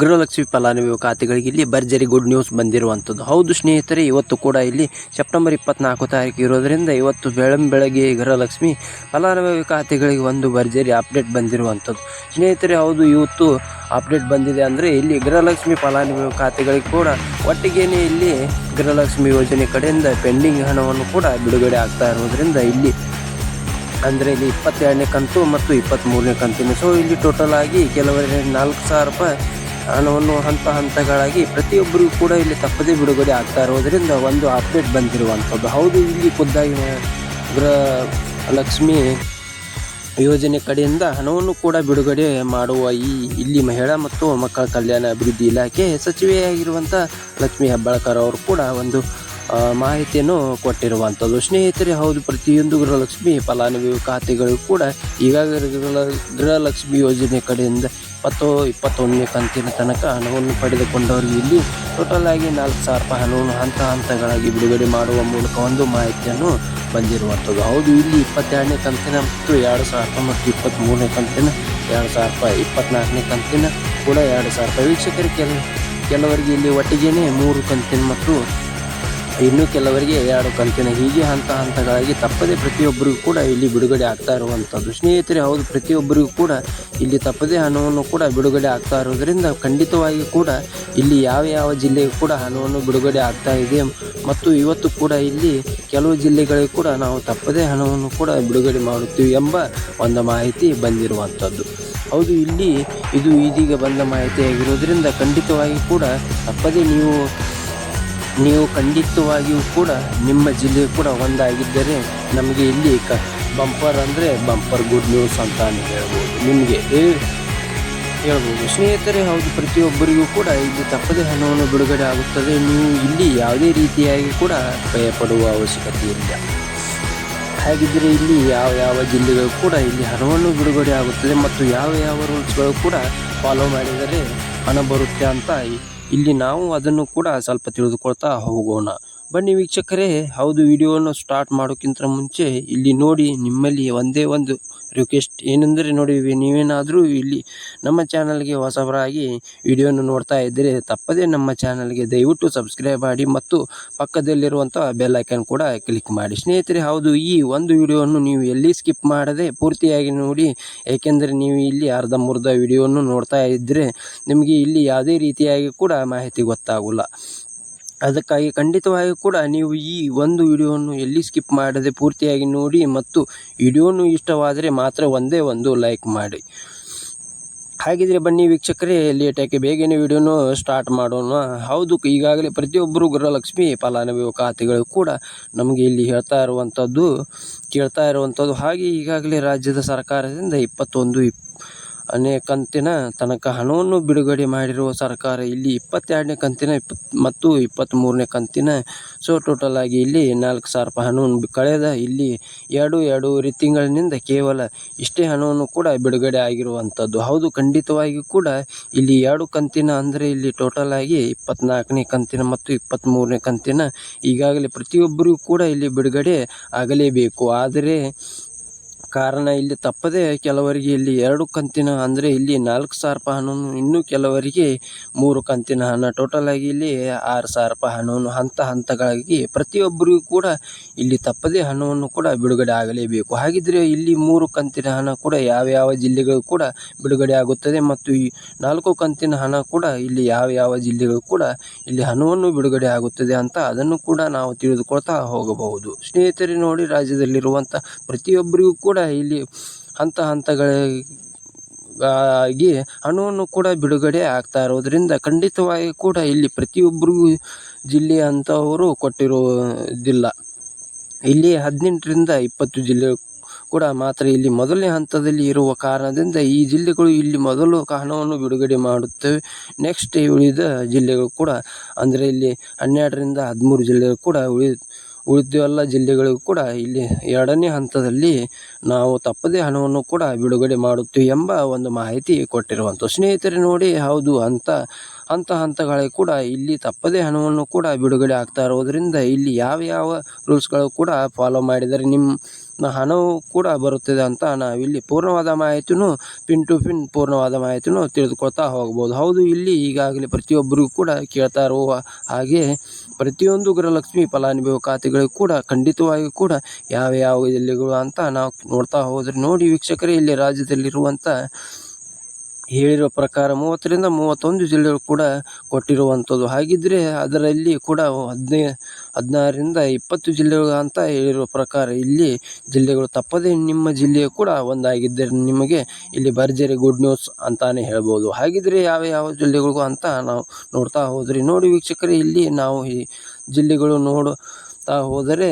ಗೃಹಲಕ್ಷ್ಮಿ ಫಲಾನುಭವಿ ಖಾತೆಗಳಿಗೆ ಇಲ್ಲಿ ಭರ್ಜರಿ ಗುಡ್ ನ್ಯೂಸ್ ಬಂದಿರುವಂಥದ್ದು ಹೌದು ಸ್ನೇಹಿತರೆ, ಇವತ್ತು ಕೂಡ ಇಲ್ಲಿ ಸೆಪ್ಟೆಂಬರ್ ಇಪ್ಪತ್ನಾಲ್ಕು ತಾರೀಕು ಇರೋದರಿಂದ ಇವತ್ತು ಬೆಳಂ ಬೆಳಗ್ಗೆ ಗೃಹಲಕ್ಷ್ಮಿ ಫಲಾನುಭವಿ ಖಾತೆಗಳಿಗೆ ಒಂದು ಭರ್ಜರಿ ಅಪ್ಡೇಟ್ ಬಂದಿರುವಂಥದ್ದು ಸ್ನೇಹಿತರೆ, ಹೌದು, ಇವತ್ತು ಅಪ್ಡೇಟ್ ಬಂದಿದೆ ಅಂದರೆ ಇಲ್ಲಿ ಗೃಹಲಕ್ಷ್ಮಿ ಫಲಾನುಭವಿ ಖಾತೆಗಳಿಗೆ ಕೂಡ ಒಟ್ಟಿಗೇನೆ ಇಲ್ಲಿ ಗೃಹಲಕ್ಷ್ಮಿ ಯೋಜನೆ ಕಡೆಯಿಂದ ಪೆಂಡಿಂಗ್ ಹಣವನ್ನು ಕೂಡ ಬಿಡುಗಡೆ ಆಗ್ತಾ ಇರೋದರಿಂದ ಇಲ್ಲಿ ಅಂದರೆ ಇಲ್ಲಿ ಇಪ್ಪತ್ತೆರಡನೇ ಕಂತು ಮತ್ತು ಇಪ್ಪತ್ತ್ಮೂರನೇ ಕಂತಿನ. ಸೊ ಇಲ್ಲಿ ಟೋಟಲ್ ಆಗಿ ಕೆಲವರಿಗೆ ನಾಲ್ಕು ಸಾವಿರ ರೂಪಾಯಿ ಹಣವನ್ನು ಹಂತ ಹಂತಗಳಾಗಿ ಪ್ರತಿಯೊಬ್ಬರಿಗೂ ಕೂಡ ಇಲ್ಲಿ ತಪ್ಪದೇ ಬಿಡುಗಡೆ ಆಗ್ತಾ ಇರೋದರಿಂದ ಒಂದು ಅಪ್ಡೇಟ್ ಬಂದಿರುವಂಥದ್ದು. ಹೌದು, ಇಲ್ಲಿ ಖುದ್ದಾಗಿ ಗೃಹ ಲಕ್ಷ್ಮಿ ಯೋಜನೆ ಕಡೆಯಿಂದ ಹಣವನ್ನು ಕೂಡ ಬಿಡುಗಡೆ ಮಾಡುವ ಈ, ಇಲ್ಲಿ ಮಹಿಳಾ ಮತ್ತು ಮಕ್ಕಳ ಕಲ್ಯಾಣ ಅಭಿವೃದ್ಧಿ ಇಲಾಖೆ ಸಚಿವೆಯಾಗಿರುವಂಥ ಲಕ್ಷ್ಮೀ ಹೆಬ್ಬಾಳ್ಕರ್ ಅವರು ಕೂಡ ಒಂದು ಮಾಹಿತಿಯನ್ನು ಕೊಟ್ಟಿರುವಂಥದ್ದು. ಸ್ನೇಹಿತರೆ, ಹೌದು, ಪ್ರತಿಯೊಂದು ಗೃಹಲಕ್ಷ್ಮಿ ಫಲಾನುಭವಿ ಖಾತೆಗಳು ಕೂಡ ಈಗಾಗಲೇ ಗೃಹ ಗೃಹಲಕ್ಷ್ಮಿ ಯೋಜನೆ ಕಡೆಯಿಂದ ಇಪ್ಪತ್ತು, ಇಪ್ಪತ್ತೊಂದನೇ ಕಂತಿನ ತನಕ ಹಣವನ್ನು ಪಡೆದುಕೊಂಡವರು ಇಲ್ಲಿ ಟೋಟಲ್ ಆಗಿ ನಾಲ್ಕು ಸಾವಿರ ರೂಪಾಯಿ ಹಣವನ್ನು ಹಂತ ಹಂತಗಳಾಗಿ ಬಿಡುಗಡೆ ಮಾಡುವ ಮೂಲಕ ಒಂದು ಮಾಹಿತಿಯನ್ನು ಬಂದಿರುವಂಥದ್ದು. ಹೌದು, ಇಲ್ಲಿ ಇಪ್ಪತ್ತೆರಡನೇ ಕಂತಿನ ಮತ್ತು ಎರಡು ಸಾವಿರ ರೂಪಾಯಿ ಮತ್ತು ಇಪ್ಪತ್ತ್ಮೂರನೇ ಕಂತಿನ, ಎರಡು ಸಾವಿರ ರೂಪಾಯಿ ಇಪ್ಪತ್ನಾಲ್ಕನೇ ಕಂತಿನ ಕೂಡ ಎರಡು ಸಾವಿರ ರೂಪಾಯಿ. ವೀಕ್ಷಕರಿಗೆ ಕೆಲ, ಕೆಲವರಿಗೆ ಇಲ್ಲಿ ಒಟ್ಟಿಗೆ ಮೂರು ಕಂತಿನ ಮತ್ತು ಇನ್ನು ಕೆಲವರಿಗೆ ಎರಡು ಕಂತಿನ ಹೀಗೆ ಹಂತ ಹಂತಗಳಾಗಿ ತಪ್ಪದೇ ಪ್ರತಿಯೊಬ್ಬರಿಗೂ ಕೂಡ ಇಲ್ಲಿ ಬಿಡುಗಡೆ ಆಗ್ತಾ ಇರುವಂಥದ್ದು. ಸ್ನೇಹಿತರೆ, ಹೌದು, ಪ್ರತಿಯೊಬ್ಬರಿಗೂ ಕೂಡ ಇಲ್ಲಿ ತಪ್ಪದೇ ಹಣವನ್ನು ಕೂಡ ಬಿಡುಗಡೆ ಆಗ್ತಾ ಇರೋದರಿಂದ ಖಂಡಿತವಾಗಿ ಕೂಡ ಇಲ್ಲಿ ಯಾವ ಯಾವ ಜಿಲ್ಲೆಗೂ ಕೂಡ ಹಣವನ್ನು ಬಿಡುಗಡೆ ಆಗ್ತಾ ಇದೆ. ಮತ್ತು ಇವತ್ತು ಕೂಡ ಇಲ್ಲಿ ಕೆಲವು ಜಿಲ್ಲೆಗಳಿಗೆ ಕೂಡ ನಾವು ತಪ್ಪದೇ ಹಣವನ್ನು ಕೂಡ ಬಿಡುಗಡೆ ಮಾಡುತ್ತೀವಿ ಎಂಬ ಒಂದು ಮಾಹಿತಿ ಬಂದಿರುವಂಥದ್ದು. ಹೌದು, ಇಲ್ಲಿ ಇದು ಇದೀಗ ಬಂದ ಮಾಹಿತಿಯಾಗಿರೋದ್ರಿಂದ ಖಂಡಿತವಾಗಿ ಕೂಡ ತಪ್ಪದೇ ನೀವು ನೀವು ಖಂಡಿತವಾಗಿಯೂ ಕೂಡ ನಿಮ್ಮ ಜಿಲ್ಲೆ ಕೂಡ ಒಂದಾಗಿದ್ದರೆ ನಮಗೆ ಇಲ್ಲಿ ಕ ಬಂಪರ್ ಅಂದರೆ ಬಂಪರ್ ಗುಡ್ ನ್ಯೂಸ್ ಅಂತ ಹೇಳ್ಬೋದು. ನಿಮಗೆ ಹೇಳ್ಬೋದು. ಸ್ನೇಹಿತರೆ, ಹೌದು, ಪ್ರತಿಯೊಬ್ಬರಿಗೂ ಕೂಡ ಇಲ್ಲಿ ತಪ್ಪದೇ ಹಣವನ್ನು ಬಿಡುಗಡೆ ಆಗುತ್ತದೆ. ನೀವು ಇಲ್ಲಿ ಯಾವುದೇ ರೀತಿಯಾಗಿ ಕೂಡ ಭಯಪಡುವ ಅವಶ್ಯಕತೆ ಇಲ್ಲ. ಹಾಗಿದ್ದರೆ ಇಲ್ಲಿ ಯಾವ ಯಾವ ಜಿಲ್ಲೆಗಳು ಕೂಡ ಇಲ್ಲಿ ಹಣವನ್ನು ಬಿಡುಗಡೆ ಆಗುತ್ತದೆ ಮತ್ತು ಯಾವ ಯಾವ ರೂಲ್ಸ್ಗಳು ಕೂಡ ಫಾಲೋ ಮಾಡಿದರೆ ಹಣ ಬರುತ್ತೆ ಅಂತ ಇಲ್ಲಿ ನಾವು ಅದನ್ನು ಕೂಡ ಸ್ವಲ್ಪ ತಿಳಿದುಕೊಳ್ತಾ ಹೋಗೋಣ. ಬನ್ನಿ ವೀಕ್ಷಕರೇ, ಹೌದು ವಿಡಿಯೋವನ್ನು ಸ್ಟಾರ್ಟ್ ಮಾಡೋಕ್ಕಿಂತ ಮುಂಚೆ ಇಲ್ಲಿ ನೋಡಿ ನಿಮ್ಮಲ್ಲಿ ಒಂದೇ ಒಂದು ರಿಕ್ವೆಸ್ಟ್ ಏನೆಂದರೆ ನೋಡಿ, ನೀವೇನಾದರೂ ಇಲ್ಲಿ ನಮ್ಮ ಚಾನಲ್ಗೆ ಹೊಸಬರಾಗಿ ವಿಡಿಯೋನ ನೋಡ್ತಾ ಇದ್ದರೆ ತಪ್ಪದೇ ನಮ್ಮ ಚಾನಲ್ಗೆ ದಯವಿಟ್ಟು ಸಬ್ಸ್ಕ್ರೈಬ್ ಮಾಡಿ ಮತ್ತು ಪಕ್ಕದಲ್ಲಿರುವಂಥ ಬೆಲ್ ಐಕನ್ ಕೂಡ ಕ್ಲಿಕ್ ಮಾಡಿ. ಸ್ನೇಹಿತರೆ, ಹೌದು, ಈ ಒಂದು ವಿಡಿಯೋವನ್ನು ನೀವು ಎಲ್ಲಿ ಸ್ಕಿಪ್ ಮಾಡದೆ ಪೂರ್ತಿಯಾಗಿ ನೋಡಿ, ಏಕೆಂದರೆ ನೀವು ಇಲ್ಲಿ ಅರ್ಧ ಮುರ್ಧ ವಿಡಿಯೋವನ್ನು ನೋಡ್ತಾ ಇದ್ದರೆ ನಿಮಗೆ ಇಲ್ಲಿ ಯಾವುದೇ ರೀತಿಯಾಗಿ ಕೂಡ ಮಾಹಿತಿ ಗೊತ್ತಾಗೋಲ್ಲ. ಅದಕ್ಕಾಗಿ ಖಂಡಿತವಾಗಿ ಕೂಡ ನೀವು ಈ ಒಂದು ವಿಡಿಯೋವನ್ನು ಎಲ್ಲಿ ಸ್ಕಿಪ್ ಮಾಡದೆ ಪೂರ್ತಿಯಾಗಿ ನೋಡಿ ಮತ್ತು ವಿಡಿಯೋನು ಇಷ್ಟವಾದರೆ ಮಾತ್ರ ಒಂದೇ ಒಂದು ಲೈಕ್ ಮಾಡಿ. ಹಾಗಿದ್ರೆ ಬನ್ನಿ ವೀಕ್ಷಕರೇ ಲೇಟಾಗಿ ಬೇಗನೆ ವಿಡಿಯೋನು ಸ್ಟಾರ್ಟ್ ಮಾಡೋಣ. ಹೌದು, ಈಗಾಗಲೇ ಪ್ರತಿಯೊಬ್ಬರು ಗೃಹಲಕ್ಷ್ಮಿ ಫಲಾನುಭವಿ ಖಾತೆಗಳು ಕೂಡ ನಮಗೆ ಇಲ್ಲಿ ಹೇಳ್ತಾ ಇರುವಂಥದ್ದು ಕೇಳ್ತಾ ಇರುವಂಥದ್ದು ಹಾಗೆ ಈಗಾಗಲೇ ರಾಜ್ಯದ ಸರ್ಕಾರದಿಂದ ಇಪ್ಪತ್ತೊಂದು ಇಪ್ ಅನೇ ಕಂತಿನ ತನಕ ಹಣವನ್ನು ಬಿಡುಗಡೆ ಮಾಡಿರುವ ಸರ್ಕಾರ ಇಲ್ಲಿ ಇಪ್ಪತ್ತೆರಡನೇ ಕಂತಿನ ಇಪ್ಪತ್ ಮತ್ತು ಇಪ್ಪತ್ತ್ಮೂರನೇ ಕಂತಿನ ಸೊ ಟೋಟಲ್ ಆಗಿ ಇಲ್ಲಿ ನಾಲ್ಕು ಸಾವಿರ ರೂಪಾಯಿ ಹಣವನ್ನು ಕಳೆದ ಇಲ್ಲಿ ಎರಡು, ಎರಡೂವರೆ ತಿಂಗಳಿನಿಂದ ಕೇವಲ ಇಷ್ಟೇ ಹಣವನ್ನು ಕೂಡ ಬಿಡುಗಡೆ ಆಗಿರುವಂಥದ್ದು. ಹೌದು ಖಂಡಿತವಾಗಿ ಕೂಡ ಇಲ್ಲಿ ಎರಡು ಕಂತಿನ ಅಂದರೆ ಇಲ್ಲಿ ಟೋಟಲ್ ಆಗಿ ಇಪ್ಪತ್ನಾಲ್ಕನೇ ಕಂತಿನ ಮತ್ತು ಇಪ್ಪತ್ತ್ಮೂರನೇ ಕಂತಿನ ಈಗಾಗಲೇ ಪ್ರತಿಯೊಬ್ಬರಿಗೂ ಕೂಡ ಇಲ್ಲಿ ಬಿಡುಗಡೆ ಆಗಲೇಬೇಕು. ಆದರೆ ಕಾರಣ ಇಲ್ಲಿ ತಪ್ಪದೆ ಕೆಲವರಿಗೆ ಇಲ್ಲಿ ಎರಡು ಕಂತಿನ ಅಂದರೆ ಇಲ್ಲಿ ನಾಲ್ಕು ಸಾವಿರ ರೂಪಾಯಿ ಹಣವನ್ನು ಇನ್ನೂ ಕೆಲವರಿಗೆ ಮೂರು ಕಂತಿನ ಹಣ. ಟೋಟಲ್ ಆಗಿ ಇಲ್ಲಿ ಆರು ಸಾವಿರ ರೂಪಾಯಿ ಹಣವನ್ನು ಹಂತ ಹಂತಗಳಾಗಿ ಪ್ರತಿಯೊಬ್ಬರಿಗೂ ಕೂಡ ಇಲ್ಲಿ ತಪ್ಪದೇ ಹಣವನ್ನು ಕೂಡ ಬಿಡುಗಡೆ ಆಗಲೇಬೇಕು. ಹಾಗಿದ್ರೆ ಇಲ್ಲಿ ಮೂರು ಕಂತಿನ ಹಣ ಕೂಡ ಯಾವ ಯಾವ ಜಿಲ್ಲೆಗಳು ಕೂಡ ಬಿಡುಗಡೆ ಆಗುತ್ತದೆ ಮತ್ತು ಈ ನಾಲ್ಕು ಕಂತಿನ ಹಣ ಕೂಡ ಇಲ್ಲಿ ಯಾವ ಯಾವ ಜಿಲ್ಲೆಗಳು ಕೂಡ ಇಲ್ಲಿ ಹಣವನ್ನು ಬಿಡುಗಡೆ ಆಗುತ್ತದೆ ಅಂತ ಅದನ್ನು ಕೂಡ ನಾವು ತಿಳಿದುಕೊಳ್ತಾ ಹೋಗಬಹುದು. ಸ್ನೇಹಿತರೆ, ನೋಡಿ ರಾಜ್ಯದಲ್ಲಿರುವಂಥ ಪ್ರತಿಯೊಬ್ಬರಿಗೂ ಕೂಡ ಇಲ್ಲಿ ಹಂತ ಹಂತಗಳಾಗಿ ಹಣವನ್ನು ಕೂಡ ಬಿಡುಗಡೆ ಆಗ್ತಾ ಇರೋದ್ರಿಂದ ಖಂಡಿತವಾಗಿ ಕೂಡ ಇಲ್ಲಿ ಪ್ರತಿಯೊಬ್ಬರಿಗೂ ಜಿಲ್ಲೆ ಅಂತವರು ಕೊಟ್ಟಿರುವುದಿಲ್ಲ ಇಲ್ಲಿ ಹದಿನೆಂಟರಿಂದ ಇಪ್ಪತ್ತು ಜಿಲ್ಲೆ ಕೂಡ ಮಾತ್ರ ಇಲ್ಲಿ ಮೊದಲನೇ ಹಂತದಲ್ಲಿ ಇರುವ ಕಾರಣದಿಂದ ಈ ಜಿಲ್ಲೆಗಳು ಇಲ್ಲಿ ಮೊದಲು ಹಣವನ್ನು ಬಿಡುಗಡೆ ಮಾಡುತ್ತವೆ. ನೆಕ್ಸ್ಟ್ ಉಳಿದ ಜಿಲ್ಲೆಗಳು ಕೂಡ ಅಂದರೆ ಇಲ್ಲಿ ಹನ್ನೆರಡರಿಂದ ಹದಿಮೂರು ಜಿಲ್ಲೆಗಳು ಕೂಡ ಉಳಿ ಉಳಿದ ಎಲ್ಲ ಜಿಲ್ಲೆಗಳಿಗೂ ಕೂಡ ಇಲ್ಲಿ ಎರಡನೇ ಹಂತದಲ್ಲಿ ನಾವು ತಪ್ಪದೇ ಹಣವನ್ನು ಕೂಡ ಬಿಡುಗಡೆ ಮಾಡುತ್ತೇವೆ ಎಂಬ ಒಂದು ಮಾಹಿತಿ ಕೊಟ್ಟಿರುವಂಥ ಸ್ನೇಹಿತರೆ ನೋಡಿ, ಹೌದು, ಅಂತ, ಹಂತ ಹಂತಗಳಿಗೆ ಕೂಡ ಇಲ್ಲಿ ತಪ್ಪದೇ ಹಣವನ್ನು ಕೂಡ ಬಿಡುಗಡೆ ಆಗ್ತಾ ಇರೋದರಿಂದ ಇಲ್ಲಿ ಯಾವ ಯಾವ ರೂಲ್ಸ್ಗಳು ಕೂಡ ಫಾಲೋ ಮಾಡಿದರೆ ನಿಮ್ಮ ಹಣವು ಕೂಡ ಬರುತ್ತದೆ ಅಂತ ನಾವಿಲ್ಲಿ ಪೂರ್ಣವಾದ ಮಾಹಿತಿಯೂ ಪಿನ್ ಟು ಪಿನ್ ಪೂರ್ಣವಾದ ಮಾಹಿತಿಯೂ ತಿಳಿದುಕೊಳ್ತಾ ಹೋಗ್ಬೋದು. ಹೌದು, ಇಲ್ಲಿ ಈಗಾಗಲೇ ಪ್ರತಿಯೊಬ್ಬರಿಗೂ ಕೂಡ ಕೇಳ್ತಾ ಇರುವ ಹಾಗೆ ಪ್ರತಿಯೊಂದು ಗೃಹಲಕ್ಷ್ಮಿ ಫಲಾನುಭವಿ ಖಾತೆಗಳಿಗೂ ಕೂಡ ಖಂಡಿತವಾಗಿ ಕೂಡ ಯಾವ ಯಾವ ಇಲ್ಲಿಗಳು ಅಂತ ನಾವು ನೋಡ್ತಾ ಹೋದ್ರೆ ನೋಡಿ ವೀಕ್ಷಕರೇ, ಇಲ್ಲಿ ರಾಜ್ಯದಲ್ಲಿರುವಂಥ ಹೇಳಿರೋ ಪ್ರಕಾರ ಮೂವತ್ತರಿಂದ ಮೂವತ್ತೊಂದು ಜಿಲ್ಲೆಗಳು ಕೂಡ ಕೊಟ್ಟಿರುವಂಥದ್ದು. ಹಾಗಿದ್ದರೆ ಅದರಲ್ಲಿ ಕೂಡ ಹದಿನೈ, ಹದಿನಾರರಿಂದ ಇಪ್ಪತ್ತು ಜಿಲ್ಲೆಗಳು ಅಂತ ಹೇಳಿರುವ ಪ್ರಕಾರ ಇಲ್ಲಿ ಜಿಲ್ಲೆಗಳು ತಪ್ಪದೇ ನಿಮ್ಮ ಜಿಲ್ಲೆಯು ಕೂಡ ಒಂದಾಗಿದ್ದರೆ ನಿಮಗೆ ಇಲ್ಲಿ ಭರ್ಜರಿ ಗುಡ್ ನ್ಯೂಸ್ ಅಂತಾನೆ ಹೇಳ್ಬೋದು. ಹಾಗಿದ್ದರೆ ಯಾವ ಯಾವ ಜಿಲ್ಲೆಗಳಿಗೂ ಅಂತ ನಾವು ನೋಡ್ತಾ ಹೋದ್ರಿ, ನೋಡಿ ವೀಕ್ಷಕರೇ, ಇಲ್ಲಿ ನಾವು ಈ ಜಿಲ್ಲೆಗಳು ನೋಡುತ್ತಾ ಹೋದರೆ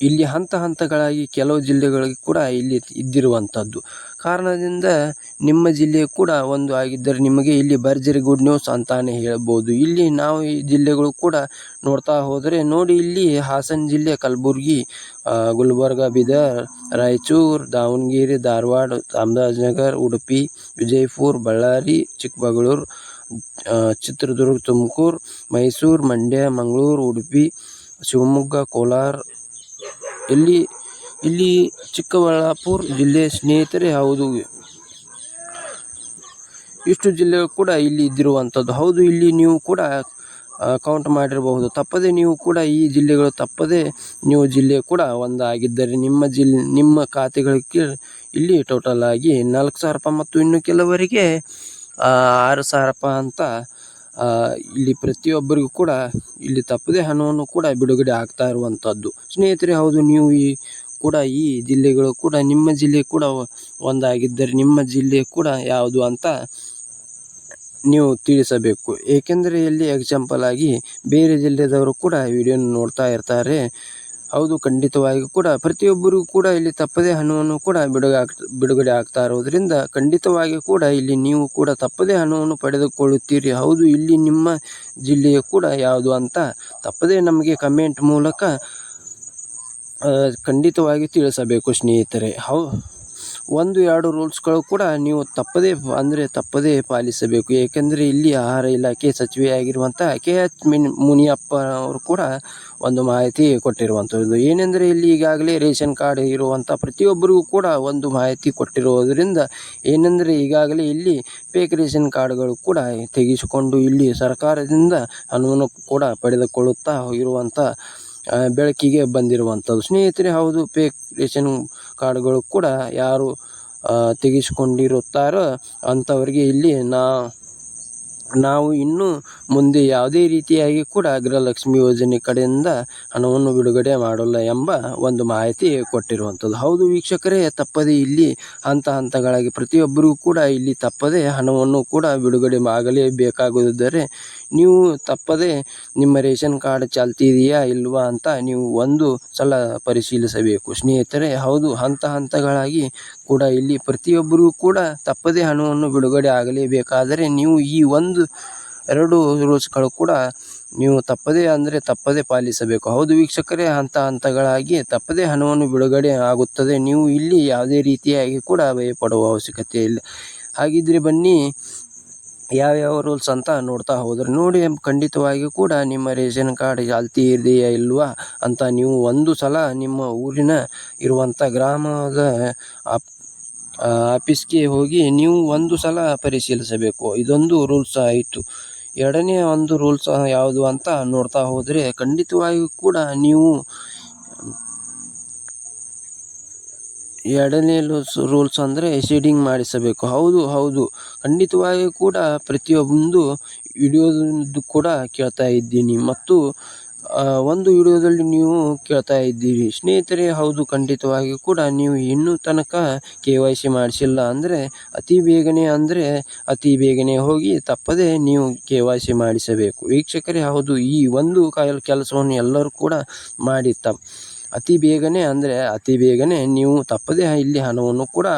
ಇಲ್ಲಿ ಹಂತ ಹಂತಗಳಾಗಿ ಕೆಲವು ಜಿಲ್ಲೆಗಳಿಗೆ ಕೂಡ ಇಲ್ಲಿ ಇದ್ದಿರುವಂಥದ್ದು ಕಾರಣದಿಂದ ನಿಮ್ಮ ಜಿಲ್ಲೆ ಕೂಡ ಒಂದು ಆಗಿದ್ದರೆ ನಿಮಗೆ ಇಲ್ಲಿ ಭರ್ಜರಿ ಗುಡ್ ನ್ಯೂಸ್ ಅಂತಾನೆ ಹೇಳ್ಬೋದು. ಇಲ್ಲಿ ನಾವು ಈ ಜಿಲ್ಲೆಗಳು ಕೂಡ ನೋಡ್ತಾ ಹೋದರೆ ನೋಡಿ ಇಲ್ಲಿ ಹಾಸನ ಜಿಲ್ಲೆ ಕಲಬುರ್ಗಿ ಗುಲ್ಬರ್ಗ, ಬೀದರ್, ರಾಯಚೂರು, ದಾವಣಗೆರೆ, ಧಾರವಾಡ, ಚಾಮರಾಜನಗರ, ಉಡುಪಿ, ವಿಜಯಪುರ, ಬಳ್ಳಾರಿ, ಚಿಕ್ಕಮಗಳೂರು ಚಿತ್ರದುರ್ಗ, ತುಮಕೂರು, ಮೈಸೂರು, ಮಂಡ್ಯ, ಮಂಗಳೂರು, ಉಡುಪಿ, ಶಿವಮೊಗ್ಗ, ಕೋಲಾರ ಇಲ್ಲಿ ಇಲ್ಲಿ ಚಿಕ್ಕಬಳ್ಳಾಪುರ ಜಿಲ್ಲೆ ಸ್ನೇಹಿತರೆ, ಹೌದು. ಇಷ್ಟು ಜಿಲ್ಲೆಗಳು ಕೂಡ ಇಲ್ಲಿ ಇದ್ದಿರುವಂಥದ್ದು. ಹೌದು, ಇಲ್ಲಿ ನೀವು ಕೂಡ ಕೌಂಟ್ ಮಾಡಿರಬಹುದು. ತಪ್ಪದೆ ನೀವು ಕೂಡ ಈ ಜಿಲ್ಲೆಗಳು ತಪ್ಪದೆ ನೀವು ಜಿಲ್ಲೆ ಕೂಡ ಒಂದಾಗಿದ್ದರೆ ನಿಮ್ಮ ಜಿಲ್, ನಿಮ್ಮ ಖಾತೆಗಳಿಗೆ ಇಲ್ಲಿ ಟೋಟಲ್ ಆಗಿ ನಾಲ್ಕು ಸಾವಿರ ರೂಪಾಯಿ ಮತ್ತು ಇನ್ನು ಕೆಲವರಿಗೆ ಆರು ಸಾವಿರ ರೂಪಾಯಿ ಅಂತ ಇಲ್ಲಿ ಪ್ರತಿಯೊಬ್ಬರಿಗೂ ಕೂಡ ಇಲ್ಲಿ ತಪ್ಪದೇ ಹಣವನ್ನು ಕೂಡ ಬಿಡುಗಡೆ ಆಗ್ತಾ ಇರುವಂಥದ್ದು ಸ್ನೇಹಿತರೆ, ಹೌದು, ನೀವು ಈ ಕೂಡ ಈ ಜಿಲ್ಲೆಗಳು ಕೂಡ ನಿಮ್ಮ ಜಿಲ್ಲೆ ಕೂಡ ಒಂದಾಗಿದ್ದರೆ ನಿಮ್ಮ ಜಿಲ್ಲೆ ಕೂಡ ಯಾವುದು ಅಂತ ನೀವು ತಿಳಿಸಬೇಕು. ಏಕೆಂದರೆ ಇಲ್ಲಿ ಎಕ್ಸಾಂಪಲ್ ಆಗಿ ಬೇರೆ ಜಿಲ್ಲೆದವರು ಕೂಡ ವಿಡಿಯೋನ ನೋಡ್ತಾ ಇರ್ತಾರೆ. ಹೌದು, ಖಂಡಿತವಾಗಿ ಕೂಡ. ಪ್ರತಿಯೊಬ್ಬರಿಗೂ ಕೂಡ ಇಲ್ಲಿ ತಪ್ಪದೇ ಹಣವನ್ನು ಕೂಡ ಬಿಡುಗಡೆ ಆಗ್ ಬಿಡುಗಡೆ ಆಗ್ತಾ ಇರೋದ್ರಿಂದ ಖಂಡಿತವಾಗಿ ಕೂಡ ಇಲ್ಲಿ ನೀವು ಕೂಡ ತಪ್ಪದೇ ಹಣವನ್ನು ಪಡೆದುಕೊಳ್ಳುತ್ತೀರಿ. ಹೌದು, ಇಲ್ಲಿ ನಿಮ್ಮ ಜಿಲ್ಲೆಯ ಕೂಡ ಯಾವುದು ಅಂತ ತಪ್ಪದೇ ನಮಗೆ ಕಮೆಂಟ್ ಮೂಲಕ ಖಂಡಿತವಾಗಿ ತಿಳಿಸಬೇಕು ಸ್ನೇಹಿತರೆ. ಹೌ ಒಂದು, ಎರಡು ರೂಲ್ಸ್ಗಳು ಕೂಡ ನೀವು ತಪ್ಪದೇ ಅಂದರೆ ತಪ್ಪದೇ ಪಾಲಿಸಬೇಕು. ಏಕೆಂದರೆ ಇಲ್ಲಿ ಆಹಾರ ಇಲಾಖೆ ಸಚಿವೆಯಾಗಿರುವಂಥ ಕೆ ಎಚ್ ಮಿನ್, ಮುನಿಯಪ್ಪ ಅವರು ಕೂಡ ಒಂದು ಮಾಹಿತಿ ಕೊಟ್ಟಿರುವಂಥದ್ದು ಏನೆಂದರೆ ಇಲ್ಲಿ ಈಗಾಗಲೇ ರೇಷನ್ ಕಾರ್ಡ್ ಇರುವಂಥ ಪ್ರತಿಯೊಬ್ಬರಿಗೂ ಕೂಡ ಒಂದು ಮಾಹಿತಿ ಕೊಟ್ಟಿರುವುದರಿಂದ ಏನೆಂದರೆ ಈಗಾಗಲೇ ಇಲ್ಲಿ ಫೇಕ್ ರೇಷನ್ ಕಾರ್ಡ್ಗಳು ಕೂಡ ತೆಗೆಸಿಕೊಂಡು ಇಲ್ಲಿ ಸರ್ಕಾರದಿಂದ ಅನುಮಾನ ಕೂಡ ಪಡೆದುಕೊಳ್ಳುತ್ತಾ ಇರುವಂಥ ಬೆಳಕಿಗೆ ಬಂದಿರುವಂಥದ್ದು. ಸ್ನೇಹಿತರೆ ಹೌದು ಪೇಕ್ ರೇಷನ್ ಕಾರ್ಡ್ಗಳು ಕೂಡ ಯಾರು ತೆಗೆಸಿಕೊಂಡಿರುತ್ತಾರೋ ಅಂಥವರಿಗೆ ಇಲ್ಲಿ ನಾ ನಾವು ಇನ್ನೂ ಮುಂದೆ ಯಾವುದೇ ರೀತಿಯಾಗಿ ಕೂಡ ಗೃಹಲಕ್ಷ್ಮಿ ಯೋಜನೆ ಕಡೆಯಿಂದ ಹಣವನ್ನು ಬಿಡುಗಡೆ ಮಾಡಲ್ಲ ಎಂಬ ಒಂದು ಮಾಹಿತಿ ಕೊಟ್ಟಿರುವಂಥದ್ದು. ಹೌದು ವೀಕ್ಷಕರೇ, ತಪ್ಪದೇ ಇಲ್ಲಿ ಹಂತ ಹಂತಗಳಾಗಿ ಪ್ರತಿಯೊಬ್ಬರಿಗೂ ಕೂಡ ಇಲ್ಲಿ ತಪ್ಪದೇ ಹಣವನ್ನು ಕೂಡ ಬಿಡುಗಡೆ ಆಗಲೇಬೇಕಾಗುವುದರೆ ನೀವು ತಪ್ಪದೇ ನಿಮ್ಮ ರೇಷನ್ ಕಾರ್ಡ್ ಚಾಲ್ತಿ ಇದೆಯಾ ಇಲ್ವಾ ಅಂತ ನೀವು ಒಂದು ಸಲ ಪರಿಶೀಲಿಸಬೇಕು. ಸ್ನೇಹಿತರೆ, ಹೌದು ಹಂತ ಹಂತಗಳಾಗಿ ಕೂಡ ಇಲ್ಲಿ ಪ್ರತಿಯೊಬ್ಬರೂ ಕೂಡ ತಪ್ಪದೇ ಹಣವನ್ನು ಬಿಡುಗಡೆ ಆಗಲೇಬೇಕಾದರೆ ನೀವು ಈ ಒಂದು ಎರಡು ರೂಲ್ಸ್ಗಳು ಕೂಡ ನೀವು ತಪ್ಪದೇ ಅಂದರೆ ತಪ್ಪದೇ ಪಾಲಿಸಬೇಕು. ಹೌದು ವೀಕ್ಷಕರೇ ಹಂತ ಹಂತಗಳಾಗಿ ತಪ್ಪದೇ ಹಣವನ್ನು ಬಿಡುಗಡೆ ಆಗುತ್ತದೆ. ನೀವು ಇಲ್ಲಿ ಯಾವುದೇ ರೀತಿಯಾಗಿ ಕೂಡ ಭಯಪಡುವ ಅವಶ್ಯಕತೆ ಇಲ್ಲ. ಹಾಗಿದ್ರೆ ಬನ್ನಿ ಯಾವ್ಯಾವ ರೂಲ್ಸ್ ಅಂತ ನೋಡ್ತಾ ಹೋದ್ರೆ ನೋಡಿ ಖಂಡಿತವಾಗಿ ಕೂಡ ನಿಮ್ಮ ರೇಷನ್ ಕಾರ್ಡ್ ಚಾಲ್ತಿ ಇದೆಯಾ ಇಲ್ವಾ ಅಂತ ನೀವು ಒಂದು ಸಲ ನಿಮ್ಮ ಊರಿನ ಇರುವಂಥ ಗ್ರಾಮದ ಆ, ಆಫೀಸ್ಗೆ ಹೋಗಿ ನೀವು ಒಂದು ಸಲ ಪರಿಶೀಲಿಸಬೇಕು. ಇದೊಂದು ರೂಲ್ಸ್ ಆಯಿತು ಎರಡನೇ ಒಂದು ರೂಲ್ಸ್ ಯಾವುದು ಅಂತ ನೋಡ್ತಾ ಹೋದರೆ ಖಂಡಿತವಾಗಿಯೂ ಕೂಡ ನೀವು ಎರಡನೇ ರೂಲ್ಸ್ ರೂಲ್ಸ್ ಅಂದರೆ ಶೇಡಿಂಗ್ ಮಾಡಿಸಬೇಕು. ಹೌದು ಹೌದು. ಖಂಡಿತವಾಗಿಯೂ ಕೂಡ ಪ್ರತಿಯೊಂದು ವಿಡಿಯೋದು ಕೂಡ ಕೇಳ್ತಾ ಇದ್ದೀನಿ. ಮತ್ತು ಒಂದು ವಿಡಿಯೋದಲ್ಲಿ ನೀವು ಕೇಳ್ತಾ ಇದ್ದೀರಿ. ಸ್ನೇಹಿತರೆ, ಹೌದು, ಖಂಡಿತವಾಗಿ ಕೂಡ ನೀವು ಇನ್ನೂ ತನಕ ಕೆ ವೈ ಸಿ ಮಾಡಿಸಿಲ್ಲ ಅಂದರೆ ಅತಿ ಬೇಗನೆ ಅಂದರೆ ಅತಿ ಬೇಗನೆ ಹೋಗಿ ತಪ್ಪದೆ ನೀವು ಕೆ ವೈ ಸಿ ಮಾಡಿಸಬೇಕು. ವೀಕ್ಷಕರೇ, ಹೌದು, ಈ ಒಂದು ಕಾಯಲ್ ಕೆಲಸವನ್ನು ಎಲ್ಲರೂ ಕೂಡ ಮಾಡಿ ತಪ್ಪು ಅತಿ ಬೇಗನೆ ಅಂದರೆ ಅತಿ ಬೇಗನೆ ನೀವು ತಪ್ಪದೇ ಇಲ್ಲಿ ಹಣವನ್ನು ಕೂಡ